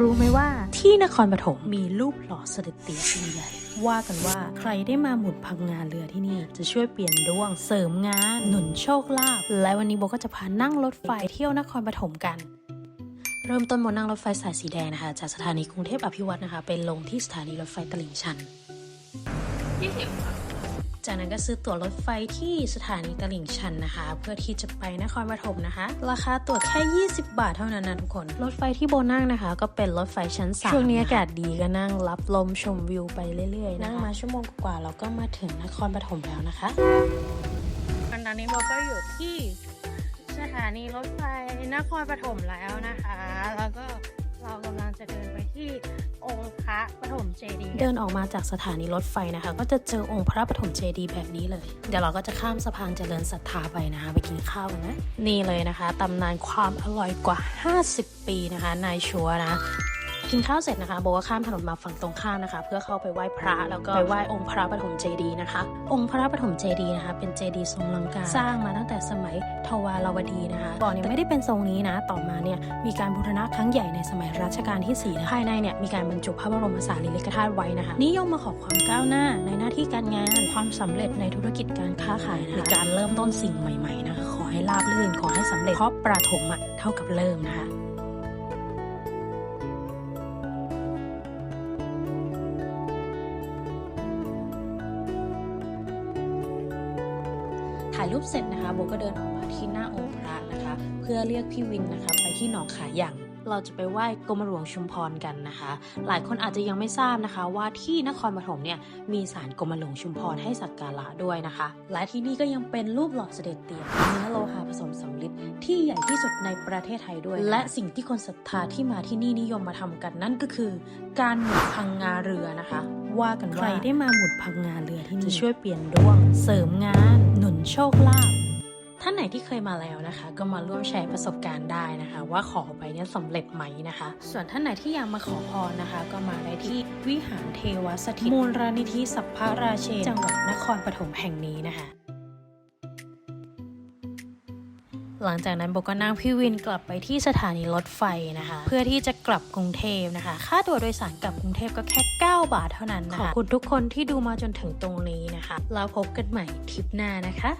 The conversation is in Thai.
รู้ไหมว่าที่นครปฐมมีรูปหล่อเสด็จเตี่ยองค์ใหญ่ ว่ากันว่าใครได้มาหมุนพังงานเรือที่นี่ จะช่วยเปลี่ยนดวงเสริมงานหนุนโชคลาภและวันนี้โบก็จะพานั่งรถไฟเที่ยวนครปฐมกัน เริ่มต้นบนนั่งรถไฟสายสีแดงนะคะ จากสถานีกรุงเทพอภิวัตนะคะไปลงที่สถานีรถไฟตลิ่งชัน จากนั้นก็ซื้อตั๋วรถไฟที่สถานีตลิ่งชันนะคะ เพื่อที่จะไปนครปฐมนะคะ ราคาตั๋วแค่ 20 บาทเท่านั้นนะทุกคน รถไฟที่โบนั่งนะคะ ก็เป็นรถไฟชั้นสามช่วงนี้อากาศดีก็นั่งรับลมชมวิวไปเรื่อยๆนั่งมาชั่วโมงกว่าเราก็มาถึงนครปฐมแล้วนะคะตอนนี้โบก็อยู่ที่สถานีรถไฟนครปฐมแล้วนะคะ แล้วก็เรากำลัง เดินออกมาจากสถานีรถไฟนะคะ ก็จะเจอองค์พระปฐมเจดีย์แบบนี้เลย เดี๋ยวเราก็จะข้ามสะพานเจริญศรัทธาไปนะคะ ไปกินข้าวกันนะ นี่เลยนะคะตำนานความอร่อยกว่า 50 ปีนะคะนายชัวนะ กินข้าวเสร็จนะคะโบก็ข้ามถนนมาฝั่งตรงข้ามนะคะ เพื่อเข้าไปไหว้พระแล้วก็ไปไหว้องค์พระปฐมเจดีย์นะคะ องค์พระปฐมเจดีย์นะคะ เป็นเจดีย์ทรงลังกาสร้างมาตั้งแต่สมัยทวารวดีนะคะก่อนเนี่ยไม่ได้เป็นทรงนี้นะ ต่อมาเนี่ยมีการบูรณะครั้งใหญ่ในสมัยรัชกาลที่4นะภายในเนี่ยมีการบรรจุพระบรมสารีริกธาตุไว้นะคะนิยมมาขอความก้าวหน้าในหน้าที่การงานความสำเร็จในธุรกิจการค้าขายนะะหรือการเริ่มต้นสิ่งใหม่ๆนะคะขอให้ราบรื่นขอให้สำเร็จเพราะประถมอะเท่ากับเริ่มนะคะ ถ่ายรูปเสร็จนะคะโบก็เดินออกมาที่หน้าองค์พระนะคะ เพื่อเรียกพี่วินนะคะไปที่หนองขาย่างเราจะไปไหว้กรมหลวงชุมพรกันนะคะ หลายคนอาจจะยังไม่ทราบนะคะ ว่าที่นครปฐมเนี่ยมีศาลกรมหลวงชุมพรให้สักการะด้วยนะคะ และที่นี่ก็ยังเป็นรูปหล่อเสด็จเตี่ยเนื้อโลหะ ใหญ่ที่สุดในประเทศไทยด้วย และสิ่งที่คนศรัทธาที่มาที่นี่นิยมมาทำกันนั่นก็คือ การหมุนพังงาเรือนะคะ ว่ากันว่าใครได้มาหมุนพังงาเรือที่นี่จะช่วยเปลี่ยนดวง เสริมงาน หนุนโชคลาภท่านไหนที่เคยมาแล้วนะคะ ก็มาร่วมแชร์ประสบการณ์ได้นะคะ ว่าขอไปเนี่ยสำเร็จไหมนะคะ ส่วนท่านไหนที่อยากมาขอพรนะคะ ก็มาได้ที่วิหารเทวสถิตมูลนิธิสัพพราเชนจังหวัดนครปฐมแห่งนี้นะคะ หลังจากนั้นโบก็นั่งพี่วินกลับไปที่สถานีรถไฟนะคะ เพื่อที่จะกลับกรุงเทพนะคะ ค่าตั๋วโดยสารกลับกรุงเทพก็แค่ 9 บาทเท่านั้นนะคะขอบคุณทุกคนที่ดูมาจนถึงตรงนี้นะคะ แล้วพบกันใหม่ทริปหน้านะคะ